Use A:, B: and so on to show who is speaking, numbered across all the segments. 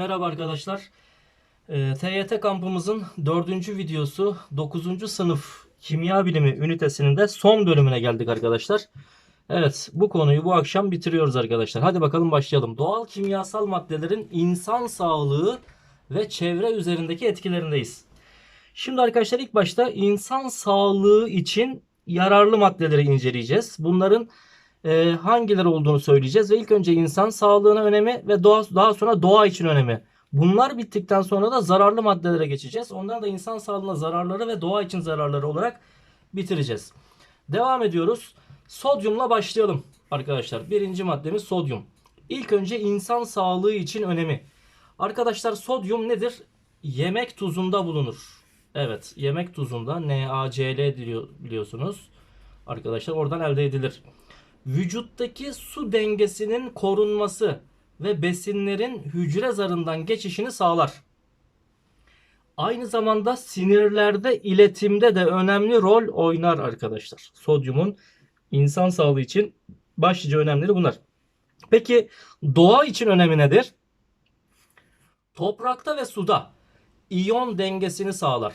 A: Merhaba arkadaşlar. Ee, TYT kampımızın dördüncü videosu 9. sınıf kimya bilimi ünitesinin de son bölümüne geldik arkadaşlar. Evet bu konuyu bu akşam bitiriyoruz arkadaşlar. Hadi bakalım başlayalım. Doğal kimyasal maddelerin insan sağlığı ve çevre üzerindeki etkilerindeyiz. Şimdi arkadaşlar ilk başta insan sağlığı için yararlı maddeleri inceleyeceğiz. Bunların e, hangileri olduğunu söyleyeceğiz ve ilk önce insan sağlığına önemi ve doğa, daha sonra doğa için önemi. Bunlar bittikten sonra da zararlı maddelere geçeceğiz. Onları da insan sağlığına zararları ve doğa için zararları olarak bitireceğiz. Devam ediyoruz. Sodyumla başlayalım arkadaşlar. Birinci maddemiz sodyum. İlk önce insan sağlığı için önemi. Arkadaşlar sodyum nedir? Yemek tuzunda bulunur. Evet yemek tuzunda NaCl biliyorsunuz. Arkadaşlar oradan elde edilir vücuttaki su dengesinin korunması ve besinlerin hücre zarından geçişini sağlar. Aynı zamanda sinirlerde iletimde de önemli rol oynar arkadaşlar. Sodyumun insan sağlığı için başlıca önemleri bunlar. Peki doğa için önemi nedir? Toprakta ve suda iyon dengesini sağlar.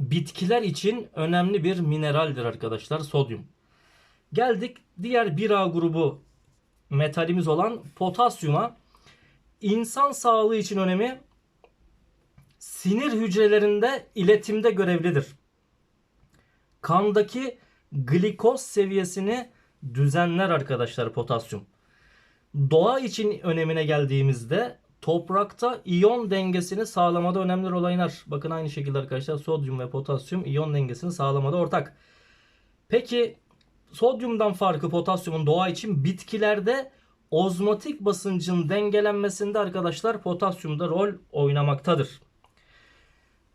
A: Bitkiler için önemli bir mineraldir arkadaşlar sodyum. Geldik diğer 1A grubu metalimiz olan potasyuma. İnsan sağlığı için önemi sinir hücrelerinde iletimde görevlidir. Kandaki glikoz seviyesini düzenler arkadaşlar potasyum. Doğa için önemine geldiğimizde toprakta iyon dengesini sağlamada önemli rol oynar. Bakın aynı şekilde arkadaşlar sodyum ve potasyum iyon dengesini sağlamada ortak. Peki sodyumdan farkı potasyumun doğa için bitkilerde ozmotik basıncın dengelenmesinde arkadaşlar potasyumda rol oynamaktadır.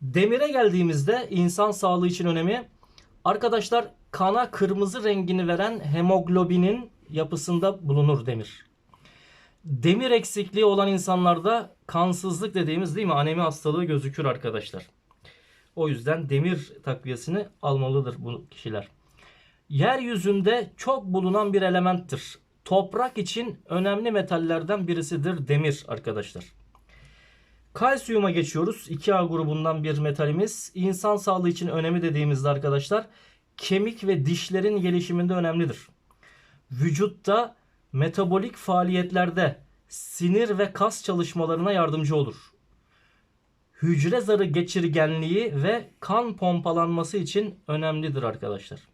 A: Demire geldiğimizde insan sağlığı için önemi arkadaşlar kana kırmızı rengini veren hemoglobinin yapısında bulunur demir. Demir eksikliği olan insanlarda kansızlık dediğimiz değil mi anemi hastalığı gözükür arkadaşlar. O yüzden demir takviyesini almalıdır bu kişiler yeryüzünde çok bulunan bir elementtir. Toprak için önemli metallerden birisidir demir arkadaşlar. Kalsiyuma geçiyoruz. 2A grubundan bir metalimiz. İnsan sağlığı için önemi dediğimizde arkadaşlar kemik ve dişlerin gelişiminde önemlidir. Vücutta metabolik faaliyetlerde sinir ve kas çalışmalarına yardımcı olur. Hücre zarı geçirgenliği ve kan pompalanması için önemlidir arkadaşlar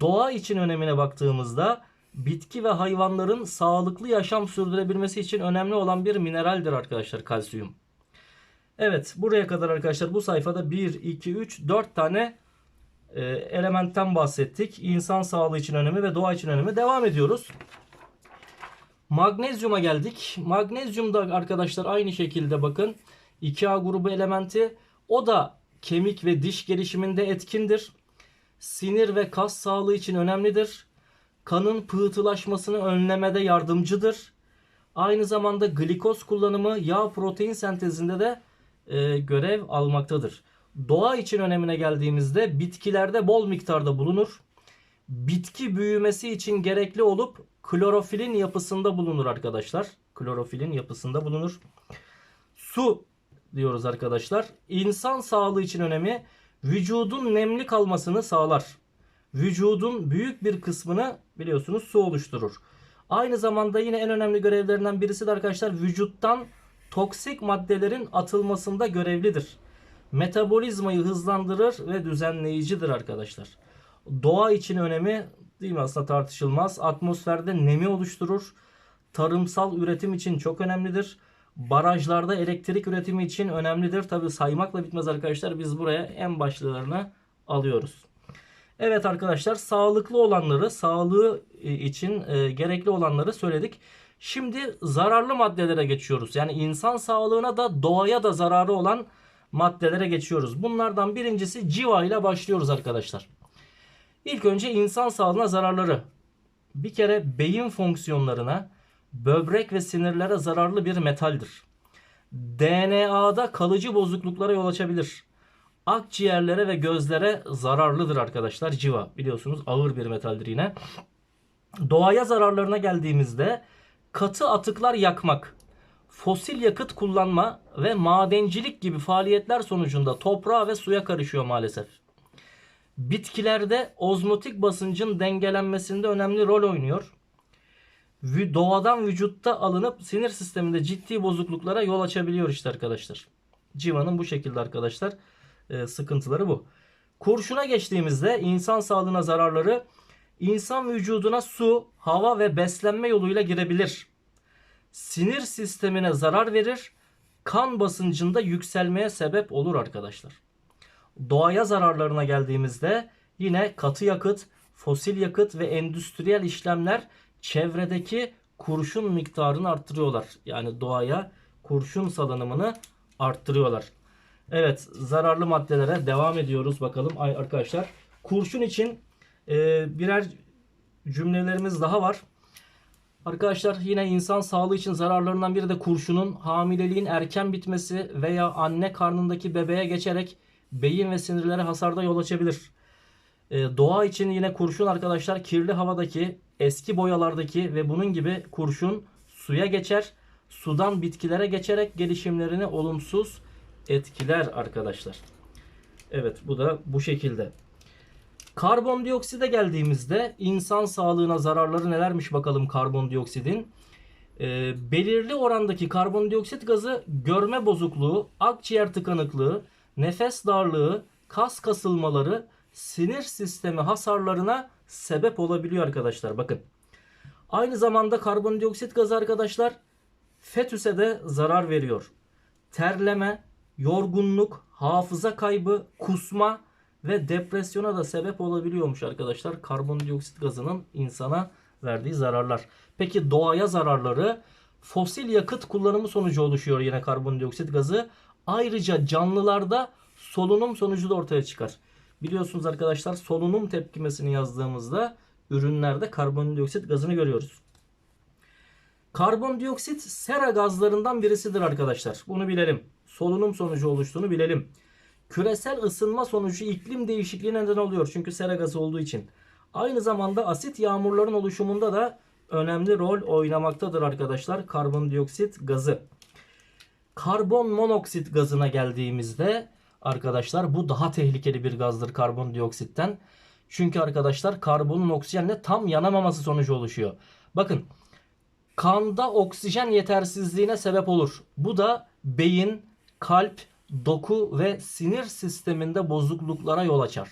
A: doğa için önemine baktığımızda bitki ve hayvanların sağlıklı yaşam sürdürebilmesi için önemli olan bir mineraldir arkadaşlar kalsiyum. Evet buraya kadar arkadaşlar bu sayfada 1, 2, 3, 4 tane e, elementten bahsettik. İnsan sağlığı için önemi ve doğa için önemi. Devam ediyoruz. Magnezyuma geldik. Magnezyum da arkadaşlar aynı şekilde bakın 2A grubu elementi. O da kemik ve diş gelişiminde etkindir sinir ve kas sağlığı için önemlidir. Kanın pıhtılaşmasını önlemede yardımcıdır. Aynı zamanda glikoz kullanımı yağ protein sentezinde de e, görev almaktadır. Doğa için önemine geldiğimizde bitkilerde bol miktarda bulunur. Bitki büyümesi için gerekli olup klorofilin yapısında bulunur arkadaşlar. Klorofilin yapısında bulunur. Su diyoruz arkadaşlar. İnsan sağlığı için önemi vücudun nemli kalmasını sağlar. Vücudun büyük bir kısmını biliyorsunuz su oluşturur. Aynı zamanda yine en önemli görevlerinden birisi de arkadaşlar vücuttan toksik maddelerin atılmasında görevlidir. Metabolizmayı hızlandırır ve düzenleyicidir arkadaşlar. Doğa için önemi değil mi aslında tartışılmaz. Atmosferde nemi oluşturur. Tarımsal üretim için çok önemlidir barajlarda elektrik üretimi için önemlidir. Tabi saymakla bitmez arkadaşlar. Biz buraya en başlılarını alıyoruz. Evet arkadaşlar sağlıklı olanları, sağlığı e, için e, gerekli olanları söyledik. Şimdi zararlı maddelere geçiyoruz. Yani insan sağlığına da doğaya da zararı olan maddelere geçiyoruz. Bunlardan birincisi civa ile başlıyoruz arkadaşlar. İlk önce insan sağlığına zararları. Bir kere beyin fonksiyonlarına, böbrek ve sinirlere zararlı bir metaldir. DNA'da kalıcı bozukluklara yol açabilir. Akciğerlere ve gözlere zararlıdır arkadaşlar civa. Biliyorsunuz ağır bir metaldir yine. Doğaya zararlarına geldiğimizde katı atıklar yakmak, fosil yakıt kullanma ve madencilik gibi faaliyetler sonucunda toprağa ve suya karışıyor maalesef. Bitkilerde ozmotik basıncın dengelenmesinde önemli rol oynuyor. Doğadan vücutta alınıp sinir sisteminde ciddi bozukluklara yol açabiliyor işte arkadaşlar. Civanın bu şekilde arkadaşlar e, sıkıntıları bu. Kurşuna geçtiğimizde insan sağlığına zararları insan vücuduna su, hava ve beslenme yoluyla girebilir. Sinir sistemine zarar verir, kan basıncında yükselmeye sebep olur arkadaşlar. Doğaya zararlarına geldiğimizde yine katı yakıt, fosil yakıt ve endüstriyel işlemler çevredeki kurşun miktarını arttırıyorlar. Yani doğaya kurşun salınımını arttırıyorlar. Evet zararlı maddelere devam ediyoruz bakalım Ay- arkadaşlar. Kurşun için e, birer cümlelerimiz daha var. Arkadaşlar yine insan sağlığı için zararlarından biri de kurşunun hamileliğin erken bitmesi veya anne karnındaki bebeğe geçerek beyin ve sinirlere hasarda yol açabilir. Ee, doğa için yine kurşun arkadaşlar kirli havadaki, eski boyalardaki ve bunun gibi kurşun suya geçer. Sudan bitkilere geçerek gelişimlerini olumsuz etkiler arkadaşlar. Evet bu da bu şekilde. Karbondioksite geldiğimizde insan sağlığına zararları nelermiş bakalım karbondioksitin. Ee, belirli orandaki karbondioksit gazı görme bozukluğu, akciğer tıkanıklığı, nefes darlığı, kas kasılmaları, sinir sistemi hasarlarına sebep olabiliyor arkadaşlar. Bakın. Aynı zamanda karbondioksit gazı arkadaşlar fetüse de zarar veriyor. Terleme, yorgunluk, hafıza kaybı, kusma ve depresyona da sebep olabiliyormuş arkadaşlar. Karbondioksit gazının insana verdiği zararlar. Peki doğaya zararları fosil yakıt kullanımı sonucu oluşuyor yine karbondioksit gazı. Ayrıca canlılarda solunum sonucu da ortaya çıkar. Biliyorsunuz arkadaşlar solunum tepkimesini yazdığımızda ürünlerde karbondioksit gazını görüyoruz. Karbondioksit sera gazlarından birisidir arkadaşlar. Bunu bilelim. Solunum sonucu oluştuğunu bilelim. Küresel ısınma sonucu iklim değişikliği neden oluyor. Çünkü sera gazı olduğu için. Aynı zamanda asit yağmurların oluşumunda da önemli rol oynamaktadır arkadaşlar karbondioksit gazı. Karbon monoksit gazına geldiğimizde arkadaşlar bu daha tehlikeli bir gazdır karbondioksitten. Çünkü arkadaşlar karbonun oksijenle tam yanamaması sonucu oluşuyor. Bakın kanda oksijen yetersizliğine sebep olur. Bu da beyin, kalp, doku ve sinir sisteminde bozukluklara yol açar.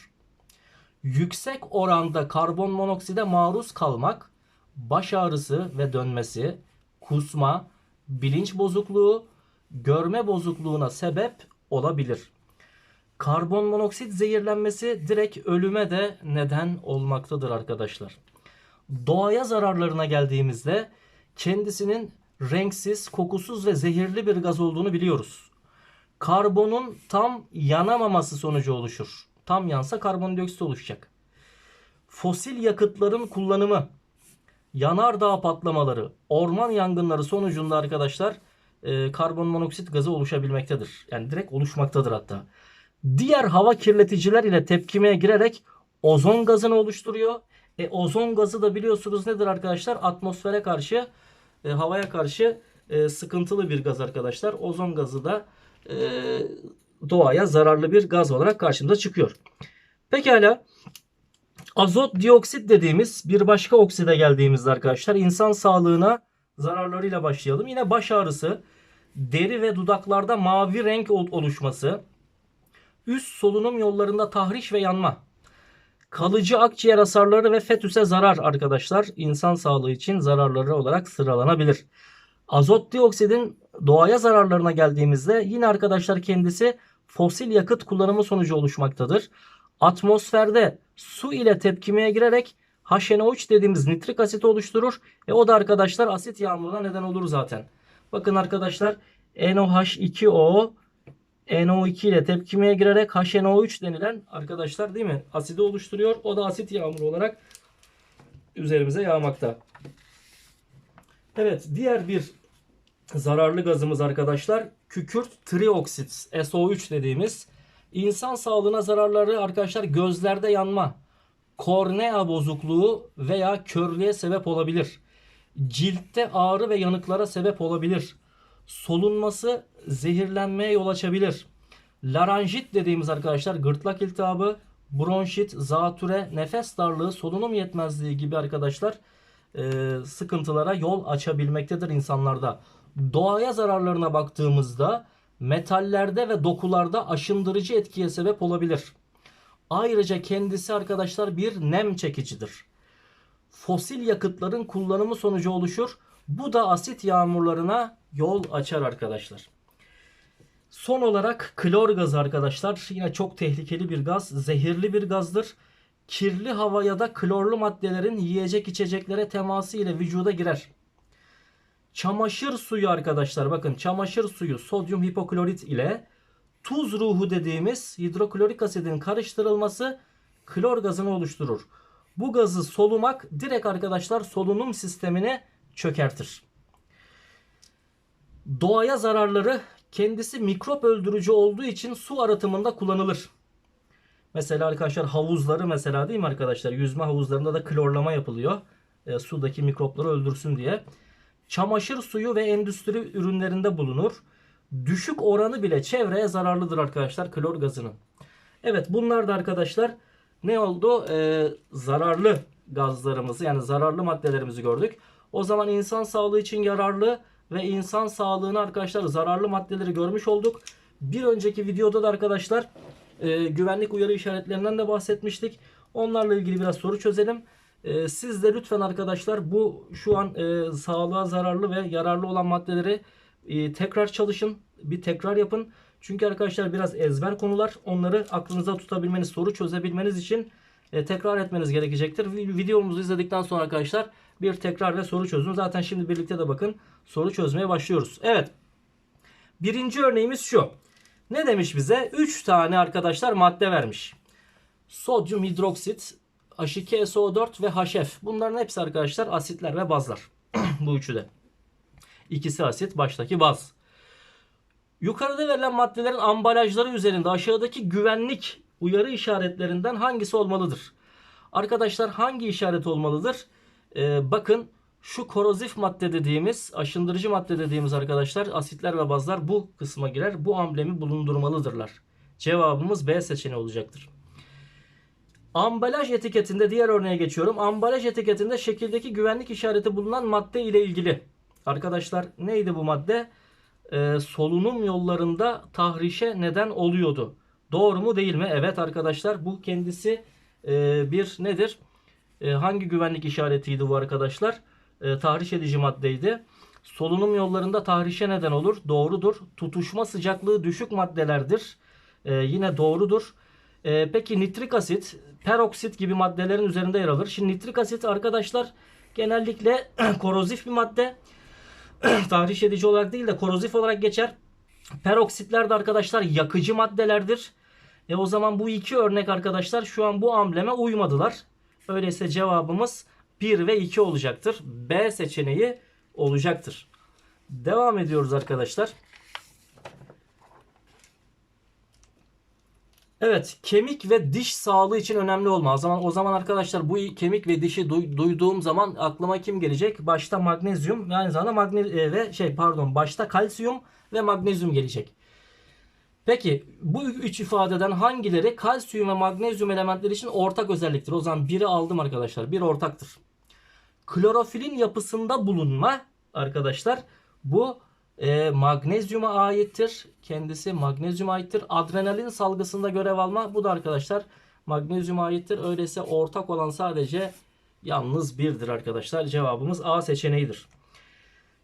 A: Yüksek oranda karbon monokside maruz kalmak baş ağrısı ve dönmesi, kusma, bilinç bozukluğu, görme bozukluğuna sebep olabilir. Karbon monoksit zehirlenmesi direkt ölüme de neden olmaktadır arkadaşlar. Doğaya zararlarına geldiğimizde kendisinin renksiz, kokusuz ve zehirli bir gaz olduğunu biliyoruz. Karbonun tam yanamaması sonucu oluşur. Tam yansa karbondioksit oluşacak. Fosil yakıtların kullanımı, yanardağ patlamaları, orman yangınları sonucunda arkadaşlar e, karbon monoksit gazı oluşabilmektedir. Yani direkt oluşmaktadır hatta. Diğer hava kirleticiler ile tepkimeye girerek ozon gazını oluşturuyor. E, ozon gazı da biliyorsunuz nedir arkadaşlar? Atmosfere karşı, e, havaya karşı e, sıkıntılı bir gaz arkadaşlar. Ozon gazı da e, doğaya zararlı bir gaz olarak karşımıza çıkıyor. Pekala. Azot dioksit dediğimiz bir başka okside geldiğimizde arkadaşlar insan sağlığına zararlarıyla başlayalım. Yine baş ağrısı, deri ve dudaklarda mavi renk ol- oluşması, üst solunum yollarında tahriş ve yanma, kalıcı akciğer hasarları ve fetüse zarar arkadaşlar insan sağlığı için zararları olarak sıralanabilir. Azot dioksidin doğaya zararlarına geldiğimizde yine arkadaşlar kendisi fosil yakıt kullanımı sonucu oluşmaktadır. Atmosferde su ile tepkimeye girerek HNO3 dediğimiz nitrik asit oluşturur. E o da arkadaşlar asit yağmuruna neden olur zaten. Bakın arkadaşlar NOH2O NO2 ile tepkimeye girerek HNO3 denilen arkadaşlar değil mi? Asidi oluşturuyor. O da asit yağmuru olarak üzerimize yağmakta. Evet diğer bir zararlı gazımız arkadaşlar kükürt trioksit SO3 dediğimiz insan sağlığına zararları arkadaşlar gözlerde yanma, kornea bozukluğu veya körlüğe sebep olabilir. Ciltte ağrı ve yanıklara sebep olabilir. Solunması zehirlenmeye yol açabilir. Laranjit dediğimiz arkadaşlar gırtlak iltihabı, bronşit, zatüre, nefes darlığı, solunum yetmezliği gibi arkadaşlar e, sıkıntılara yol açabilmektedir insanlarda. Doğaya zararlarına baktığımızda metallerde ve dokularda aşındırıcı etkiye sebep olabilir. Ayrıca kendisi arkadaşlar bir nem çekicidir. Fosil yakıtların kullanımı sonucu oluşur. Bu da asit yağmurlarına yol açar arkadaşlar. Son olarak klor gazı arkadaşlar. Yine çok tehlikeli bir gaz. Zehirli bir gazdır. Kirli hava ya da klorlu maddelerin yiyecek içeceklere teması ile vücuda girer. Çamaşır suyu arkadaşlar bakın çamaşır suyu sodyum hipoklorit ile tuz ruhu dediğimiz hidroklorik asidin karıştırılması klor gazını oluşturur. Bu gazı solumak direkt arkadaşlar solunum sistemini çökertir. Doğaya zararları kendisi mikrop öldürücü olduğu için su arıtımında kullanılır. Mesela arkadaşlar havuzları mesela değil mi arkadaşlar? Yüzme havuzlarında da klorlama yapılıyor. E, sudaki mikropları öldürsün diye. Çamaşır suyu ve endüstri ürünlerinde bulunur. Düşük oranı bile çevreye zararlıdır arkadaşlar klor gazının. Evet bunlar da arkadaşlar ne oldu? E, zararlı gazlarımızı yani zararlı maddelerimizi gördük. O zaman insan sağlığı için yararlı ve insan sağlığına arkadaşlar zararlı maddeleri görmüş olduk. Bir önceki videoda da arkadaşlar e, güvenlik uyarı işaretlerinden de bahsetmiştik. Onlarla ilgili biraz soru çözelim. E, siz de lütfen arkadaşlar bu şu an e, sağlığa zararlı ve yararlı olan maddeleri e, tekrar çalışın. Bir tekrar yapın. Çünkü arkadaşlar biraz ezber konular. Onları aklınıza tutabilmeniz, soru çözebilmeniz için e, tekrar etmeniz gerekecektir. Videomuzu izledikten sonra arkadaşlar bir tekrar ve soru çözün. Zaten şimdi birlikte de bakın soru çözmeye başlıyoruz. Evet. Birinci örneğimiz şu. Ne demiş bize? 3 tane arkadaşlar madde vermiş. Sodyum hidroksit, H2SO4 ve HF. Bunların hepsi arkadaşlar asitler ve bazlar. Bu üçü de. İkisi asit, baştaki baz. Yukarıda verilen maddelerin ambalajları üzerinde aşağıdaki güvenlik uyarı işaretlerinden hangisi olmalıdır? Arkadaşlar hangi işaret olmalıdır? Ee, bakın şu korozif madde dediğimiz, aşındırıcı madde dediğimiz arkadaşlar asitler ve bazlar bu kısma girer. Bu amblemi bulundurmalıdırlar. Cevabımız B seçeneği olacaktır. Ambalaj etiketinde diğer örneğe geçiyorum. Ambalaj etiketinde şekildeki güvenlik işareti bulunan madde ile ilgili. Arkadaşlar neydi bu madde? Ee, solunum yollarında tahrişe neden oluyordu. Doğru mu değil mi? Evet arkadaşlar bu kendisi e, bir nedir? E, hangi güvenlik işaretiydi bu arkadaşlar? E, tahriş edici maddeydi. Solunum yollarında tahrişe neden olur. Doğrudur. Tutuşma sıcaklığı düşük maddelerdir. E, yine doğrudur. E, peki nitrik asit, peroksit gibi maddelerin üzerinde yer alır. Şimdi nitrik asit arkadaşlar genellikle korozif bir madde. tahriş edici olarak değil de korozif olarak geçer. Peroksitler de arkadaşlar yakıcı maddelerdir. E o zaman bu iki örnek arkadaşlar şu an bu ambleme uymadılar. Öyleyse cevabımız 1 ve 2 olacaktır. B seçeneği olacaktır. Devam ediyoruz arkadaşlar. Evet, kemik ve diş sağlığı için önemli olma. O zaman o zaman arkadaşlar bu kemik ve dişi duy, duyduğum zaman aklıma kim gelecek? Başta magnezyum ve aynı zamanda magne e, ve şey pardon, başta kalsiyum ve magnezyum gelecek. Peki bu üç ifadeden hangileri kalsiyum ve magnezyum elementleri için ortak özelliktir? O zaman biri aldım arkadaşlar. Bir ortaktır. Klorofilin yapısında bulunma arkadaşlar bu e, magnezyuma aittir. Kendisi magnezyuma aittir. Adrenalin salgısında görev alma bu da arkadaşlar magnezyuma aittir. Öyleyse ortak olan sadece yalnız birdir arkadaşlar. Cevabımız A seçeneğidir.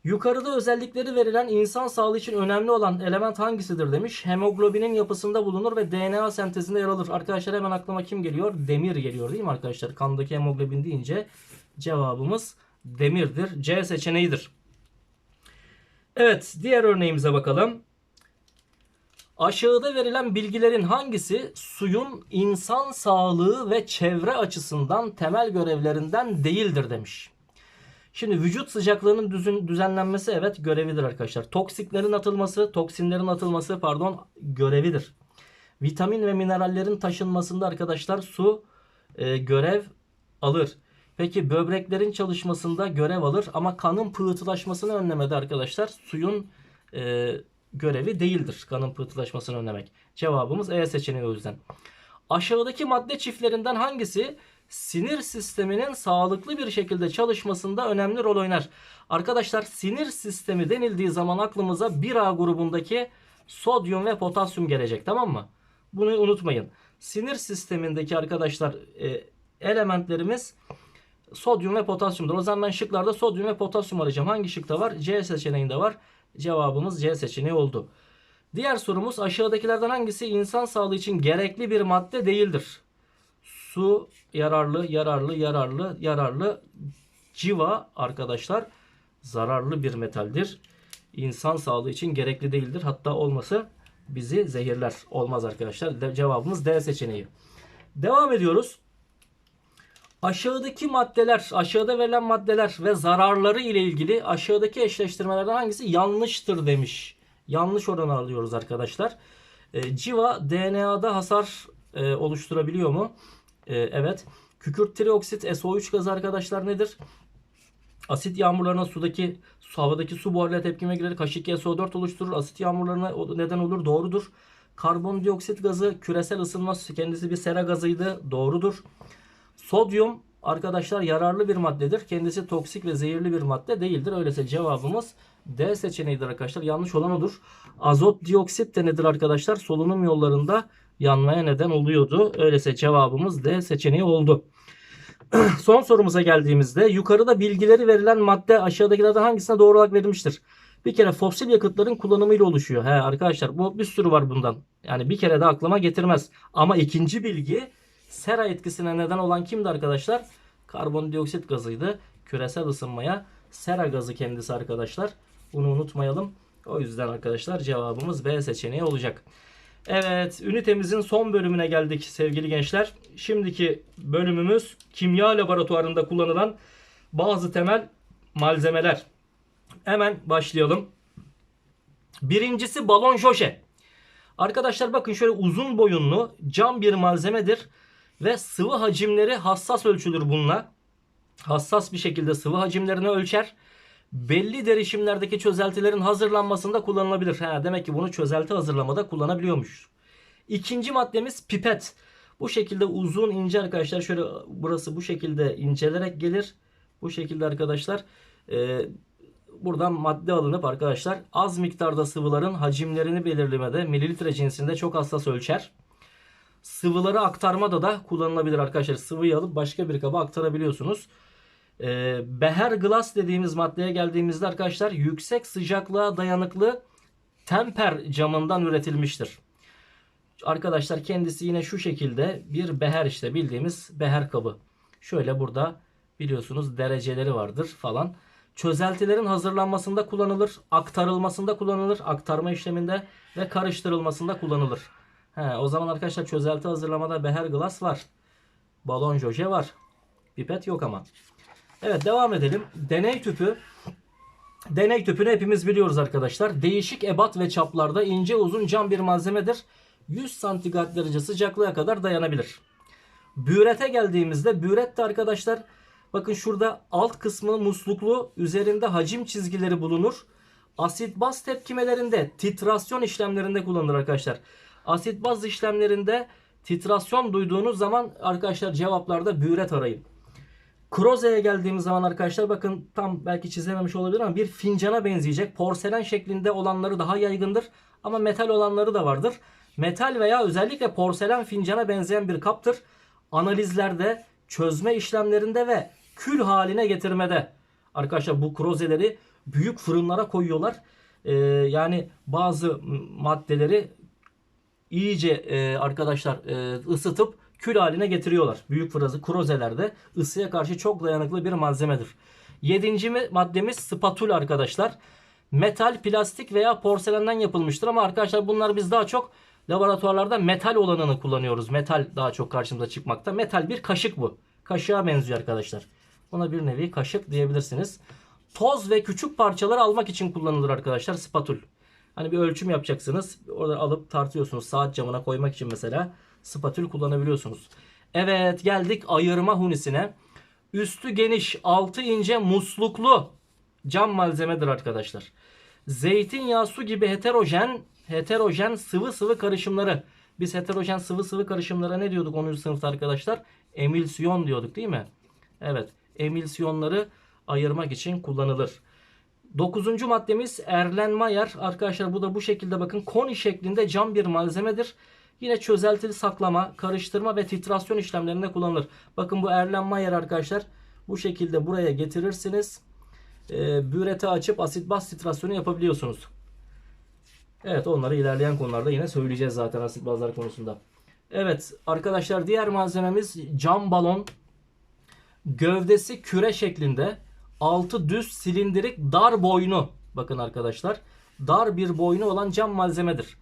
A: Yukarıda özellikleri verilen insan sağlığı için önemli olan element hangisidir demiş. Hemoglobinin yapısında bulunur ve DNA sentezinde yer alır. Arkadaşlar hemen aklıma kim geliyor? Demir geliyor değil mi arkadaşlar? Kandaki hemoglobin deyince cevabımız demirdir. C seçeneğidir. Evet diğer örneğimize bakalım. Aşağıda verilen bilgilerin hangisi suyun insan sağlığı ve çevre açısından temel görevlerinden değildir demiş. Şimdi vücut sıcaklığının düzün, düzenlenmesi evet görevidir arkadaşlar. Toksiklerin atılması, toksinlerin atılması pardon görevidir. Vitamin ve minerallerin taşınmasında arkadaşlar su e, görev alır. Peki böbreklerin çalışmasında görev alır ama kanın pıhtılaşmasını önlemede arkadaşlar suyun e, görevi değildir. Kanın pıhtılaşmasını önlemek. Cevabımız E seçeneği o yüzden. Aşağıdaki madde çiftlerinden hangisi sinir sisteminin sağlıklı bir şekilde çalışmasında önemli rol oynar? Arkadaşlar sinir sistemi denildiği zaman aklımıza 1A grubundaki sodyum ve potasyum gelecek tamam mı? Bunu unutmayın. Sinir sistemindeki arkadaşlar e, elementlerimiz sodyum ve potasyumdur. O zaman ben şıklarda sodyum ve potasyum arayacağım. Hangi şıkta var? C seçeneğinde var. Cevabımız C seçeneği oldu. Diğer sorumuz aşağıdakilerden hangisi insan sağlığı için gerekli bir madde değildir? Su yararlı, yararlı, yararlı, yararlı. Civa arkadaşlar zararlı bir metaldir. İnsan sağlığı için gerekli değildir. Hatta olması bizi zehirler. Olmaz arkadaşlar. De- cevabımız D seçeneği. Devam ediyoruz. Aşağıdaki maddeler, aşağıda verilen maddeler ve zararları ile ilgili aşağıdaki eşleştirmelerden hangisi yanlıştır demiş. Yanlış oran alıyoruz arkadaşlar. E, civa DNA'da hasar e, oluşturabiliyor mu? E, evet. Kükürt trioksit SO3 gazı arkadaşlar nedir? Asit yağmurlarına sudaki su, havadaki su buharıyla tepkime girer. H2SO4 oluşturur. Asit yağmurlarına neden olur. Doğrudur. Karbondioksit gazı küresel ısınma kendisi bir sera gazıydı. Doğrudur. Sodyum arkadaşlar yararlı bir maddedir. Kendisi toksik ve zehirli bir madde değildir. Öyleyse cevabımız D seçeneğidir arkadaşlar. Yanlış olan odur. Azot dioksit de nedir arkadaşlar? Solunum yollarında yanmaya neden oluyordu. Öyleyse cevabımız D seçeneği oldu. Son sorumuza geldiğimizde yukarıda bilgileri verilen madde aşağıdakilerden hangisine doğru olarak verilmiştir? Bir kere fosil yakıtların kullanımıyla oluşuyor. He arkadaşlar bu bir sürü var bundan. Yani bir kere de aklıma getirmez. Ama ikinci bilgi sera etkisine neden olan kimdi arkadaşlar? Karbondioksit gazıydı. Küresel ısınmaya sera gazı kendisi arkadaşlar. Bunu unutmayalım. O yüzden arkadaşlar cevabımız B seçeneği olacak. Evet, ünitemizin son bölümüne geldik sevgili gençler. Şimdiki bölümümüz kimya laboratuvarında kullanılan bazı temel malzemeler. Hemen başlayalım. Birincisi balon joje. Arkadaşlar bakın şöyle uzun boyunlu cam bir malzemedir ve sıvı hacimleri hassas ölçülür bununla. Hassas bir şekilde sıvı hacimlerini ölçer. Belli derişimlerdeki çözeltilerin hazırlanmasında kullanılabilir. Ha, demek ki bunu çözelti hazırlamada kullanabiliyormuş. İkinci maddemiz pipet. Bu şekilde uzun ince arkadaşlar şöyle burası bu şekilde incelerek gelir. Bu şekilde arkadaşlar e, buradan madde alınıp arkadaşlar az miktarda sıvıların hacimlerini belirlemede mililitre cinsinde çok hassas ölçer. Sıvıları aktarmada da kullanılabilir arkadaşlar. Sıvıyı alıp başka bir kaba aktarabiliyorsunuz. Ee, beher glass dediğimiz maddeye geldiğimizde arkadaşlar yüksek sıcaklığa dayanıklı temper camından üretilmiştir. Arkadaşlar kendisi yine şu şekilde bir beher işte bildiğimiz beher kabı. Şöyle burada biliyorsunuz dereceleri vardır falan. Çözeltilerin hazırlanmasında kullanılır, aktarılmasında kullanılır, aktarma işleminde ve karıştırılmasında kullanılır. He, o zaman arkadaşlar çözelti hazırlamada beher glass var. Balon joje var. Pipet yok ama. Evet devam edelim. Deney tüpü. Deney tüpünü hepimiz biliyoruz arkadaşlar. Değişik ebat ve çaplarda ince uzun cam bir malzemedir. 100 santigrat derece sıcaklığa kadar dayanabilir. Bürete geldiğimizde büret arkadaşlar bakın şurada alt kısmı musluklu üzerinde hacim çizgileri bulunur. Asit baz tepkimelerinde titrasyon işlemlerinde kullanılır arkadaşlar. Asit baz işlemlerinde titrasyon duyduğunuz zaman arkadaşlar cevaplarda büret arayın. Kroze'ye geldiğimiz zaman arkadaşlar bakın tam belki çizememiş olabilir ama bir fincana benzeyecek. Porselen şeklinde olanları daha yaygındır ama metal olanları da vardır. Metal veya özellikle porselen fincana benzeyen bir kaptır. Analizlerde, çözme işlemlerinde ve kül haline getirmede. Arkadaşlar bu krozeleri büyük fırınlara koyuyorlar. Ee, yani bazı maddeleri iyice e, arkadaşlar e, ısıtıp kül haline getiriyorlar. Büyük fırızı krozelerde ısıya karşı çok dayanıklı bir malzemedir. Yedinci mi- maddemiz spatula arkadaşlar. Metal, plastik veya porselenden yapılmıştır ama arkadaşlar bunlar biz daha çok laboratuvarlarda metal olanını kullanıyoruz. Metal daha çok karşımıza çıkmakta. Metal bir kaşık bu. Kaşığa benziyor arkadaşlar. Buna bir nevi kaşık diyebilirsiniz. Toz ve küçük parçaları almak için kullanılır arkadaşlar spatul. Hani bir ölçüm yapacaksınız. Orada alıp tartıyorsunuz. Saat camına koymak için mesela spatül kullanabiliyorsunuz. Evet geldik ayırma hunisine. Üstü geniş, altı ince musluklu cam malzemedir arkadaşlar. zeytinyağı, su gibi heterojen heterojen sıvı sıvı karışımları. Biz heterojen sıvı sıvı karışımlara ne diyorduk 10. sınıfta arkadaşlar? Emilsiyon diyorduk değil mi? Evet. Emilsiyonları ayırmak için kullanılır. Dokuzuncu maddemiz Erlenmeyer. Arkadaşlar bu da bu şekilde bakın koni şeklinde cam bir malzemedir. Yine çözeltili saklama, karıştırma ve titrasyon işlemlerinde kullanılır. Bakın bu Erlenmeyer arkadaşlar bu şekilde buraya getirirsiniz. Ee, bürete açıp asit baz titrasyonu yapabiliyorsunuz. Evet onları ilerleyen konularda yine söyleyeceğiz zaten asit bazlar konusunda. Evet arkadaşlar diğer malzememiz cam balon. Gövdesi küre şeklinde. Altı düz silindirik dar boynu. Bakın arkadaşlar. Dar bir boynu olan cam malzemedir.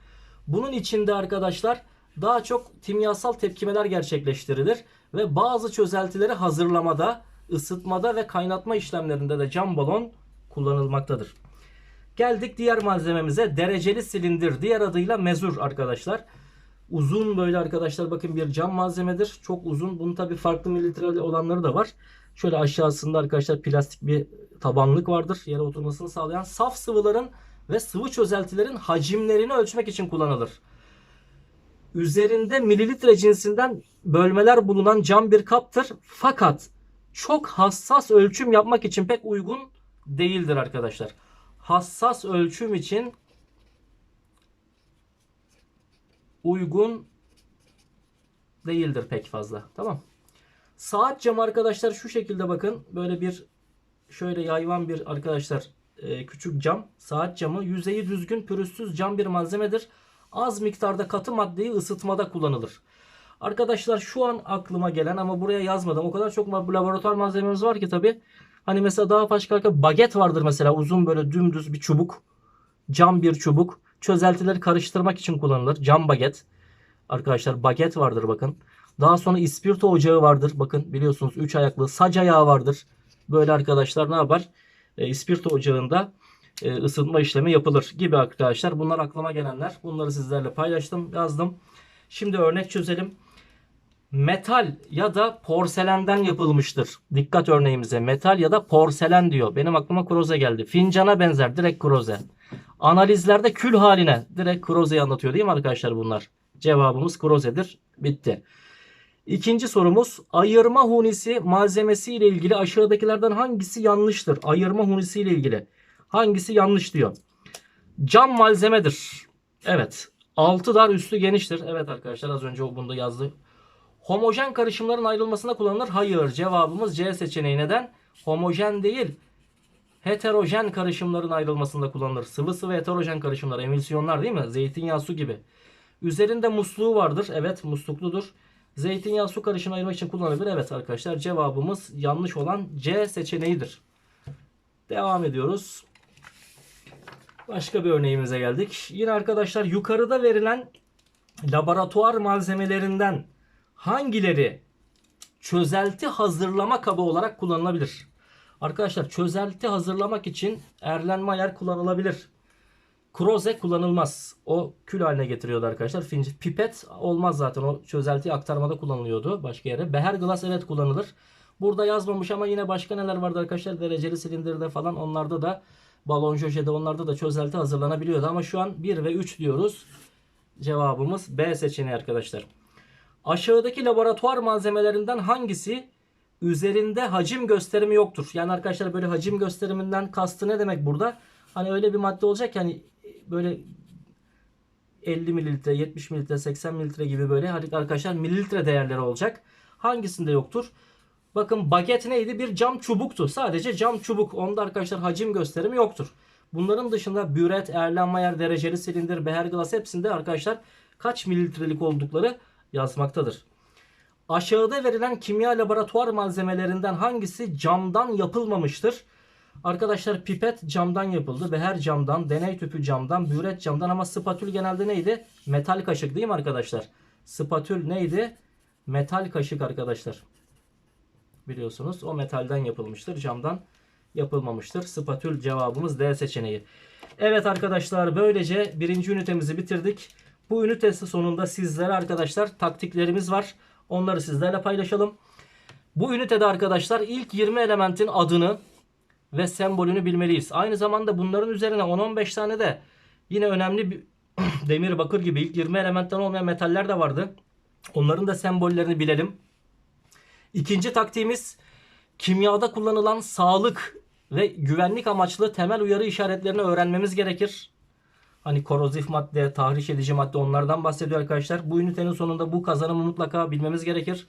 A: Bunun içinde arkadaşlar daha çok kimyasal tepkimeler gerçekleştirilir. Ve bazı çözeltileri hazırlamada, ısıtmada ve kaynatma işlemlerinde de cam balon kullanılmaktadır. Geldik diğer malzememize. Dereceli silindir. Diğer adıyla mezur arkadaşlar. Uzun böyle arkadaşlar bakın bir cam malzemedir. Çok uzun. Bunun tabi farklı mililitreli olanları da var. Şöyle aşağısında arkadaşlar plastik bir tabanlık vardır. Yere oturmasını sağlayan saf sıvıların ve sıvı çözeltilerin hacimlerini ölçmek için kullanılır. Üzerinde mililitre cinsinden bölmeler bulunan cam bir kaptır. Fakat çok hassas ölçüm yapmak için pek uygun değildir arkadaşlar. Hassas ölçüm için uygun değildir pek fazla. Tamam. Saat camı arkadaşlar şu şekilde bakın. Böyle bir şöyle yayvan bir arkadaşlar e, küçük cam. Saat camı yüzeyi düzgün pürüzsüz cam bir malzemedir. Az miktarda katı maddeyi ısıtmada kullanılır. Arkadaşlar şu an aklıma gelen ama buraya yazmadım. O kadar çok laboratuvar malzememiz var ki tabi. Hani mesela daha başka baget vardır mesela uzun böyle dümdüz bir çubuk. Cam bir çubuk. Çözeltileri karıştırmak için kullanılır. Cam baget. Arkadaşlar baget vardır bakın. Daha sonra ispirto ocağı vardır. Bakın biliyorsunuz 3 ayaklı sac ayağı vardır. Böyle arkadaşlar ne yapar? E, ispirto ocağında e, ısıtma işlemi yapılır gibi arkadaşlar. Bunlar aklıma gelenler. Bunları sizlerle paylaştım, yazdım. Şimdi örnek çözelim. Metal ya da porselenden yapılmıştır. Dikkat örneğimize metal ya da porselen diyor. Benim aklıma kroze geldi. Fincana benzer direkt kroze. Analizlerde kül haline direkt krozeyi anlatıyor değil mi arkadaşlar bunlar? Cevabımız krozedir. Bitti. İkinci sorumuz ayırma hunisi malzemesi ile ilgili aşağıdakilerden hangisi yanlıştır? Ayırma hunisi ile ilgili hangisi yanlış diyor. Cam malzemedir. Evet. Altı dar üstü geniştir. Evet arkadaşlar az önce bunda yazdı. Homojen karışımların ayrılmasına kullanılır. Hayır. Cevabımız C seçeneği. Neden? Homojen değil. Heterojen karışımların ayrılmasında kullanılır. Sıvı sıvı heterojen karışımlar. Emülsiyonlar değil mi? Zeytinyağı su gibi. Üzerinde musluğu vardır. Evet muslukludur. Zeytinyağı su karışımı ayırmak için kullanılabilir. Evet arkadaşlar cevabımız yanlış olan C seçeneğidir. Devam ediyoruz. Başka bir örneğimize geldik. Yine arkadaşlar yukarıda verilen laboratuvar malzemelerinden hangileri çözelti hazırlama kabı olarak kullanılabilir? Arkadaşlar çözelti hazırlamak için Erlenmeyer kullanılabilir. Kroze kullanılmaz. O kül haline getiriyordu arkadaşlar. Finci, pipet olmaz zaten. O çözelti aktarmada kullanılıyordu başka yere. Beher glass evet kullanılır. Burada yazmamış ama yine başka neler vardı arkadaşlar? Dereceli silindirde falan onlarda da balon jojede onlarda da çözelti hazırlanabiliyordu. Ama şu an 1 ve 3 diyoruz. Cevabımız B seçeneği arkadaşlar. Aşağıdaki laboratuvar malzemelerinden hangisi üzerinde hacim gösterimi yoktur? Yani arkadaşlar böyle hacim gösteriminden kastı ne demek burada? Hani öyle bir madde olacak yani böyle 50 mililitre, 70 mililitre, 80 mililitre gibi böyle arkadaşlar mililitre değerleri olacak. Hangisinde yoktur? Bakın baget neydi? Bir cam çubuktu. Sadece cam çubuk. Onda arkadaşlar hacim gösterimi yoktur. Bunların dışında büret, Erlenmeyer, dereceli silindir, beherglas hepsinde arkadaşlar kaç mililitrelik oldukları yazmaktadır. Aşağıda verilen kimya laboratuvar malzemelerinden hangisi camdan yapılmamıştır? Arkadaşlar pipet camdan yapıldı. Beher camdan, deney tüpü camdan, büret camdan ama spatül genelde neydi? Metal kaşık değil mi arkadaşlar? Spatül neydi? Metal kaşık arkadaşlar. Biliyorsunuz o metalden yapılmıştır. Camdan yapılmamıştır. Spatül cevabımız D seçeneği. Evet arkadaşlar böylece birinci ünitemizi bitirdik. Bu ünitesi sonunda sizlere arkadaşlar taktiklerimiz var. Onları sizlerle paylaşalım. Bu ünitede arkadaşlar ilk 20 elementin adını ve sembolünü bilmeliyiz. Aynı zamanda bunların üzerine 10-15 tane de yine önemli bir demir, bakır gibi ilk 20 elementten olmayan metaller de vardı. Onların da sembollerini bilelim. İkinci taktiğimiz kimyada kullanılan sağlık ve güvenlik amaçlı temel uyarı işaretlerini öğrenmemiz gerekir. Hani korozif madde, tahriş edici madde onlardan bahsediyor arkadaşlar. Bu ünitenin sonunda bu kazanımı mutlaka bilmemiz gerekir.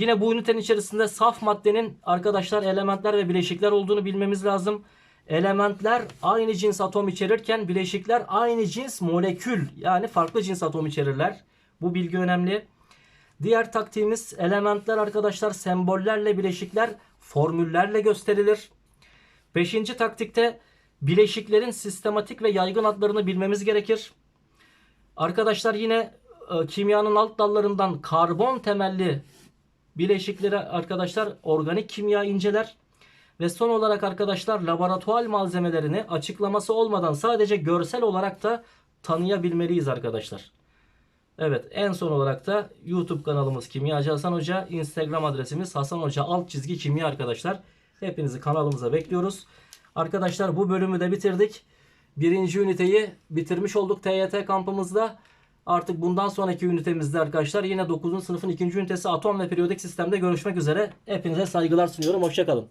A: Yine bu ünitenin içerisinde saf maddenin arkadaşlar elementler ve bileşikler olduğunu bilmemiz lazım. Elementler aynı cins atom içerirken bileşikler aynı cins molekül yani farklı cins atom içerirler. Bu bilgi önemli. Diğer taktiğimiz elementler arkadaşlar sembollerle bileşikler formüllerle gösterilir. Beşinci taktikte bileşiklerin sistematik ve yaygın adlarını bilmemiz gerekir. Arkadaşlar yine e, kimyanın alt dallarından karbon temelli bileşikleri arkadaşlar organik kimya inceler. Ve son olarak arkadaşlar laboratuvar malzemelerini açıklaması olmadan sadece görsel olarak da tanıyabilmeliyiz arkadaşlar. Evet en son olarak da YouTube kanalımız Kimyacı Hasan Hoca. Instagram adresimiz Hasan Hoca alt çizgi kimya arkadaşlar. Hepinizi kanalımıza bekliyoruz. Arkadaşlar bu bölümü de bitirdik. Birinci üniteyi bitirmiş olduk TYT kampımızda. Artık bundan sonraki ünitemizde arkadaşlar yine 9. sınıfın ikinci ünitesi atom ve periyodik sistemde görüşmek üzere. Hepinize saygılar sunuyorum. Hoşçakalın.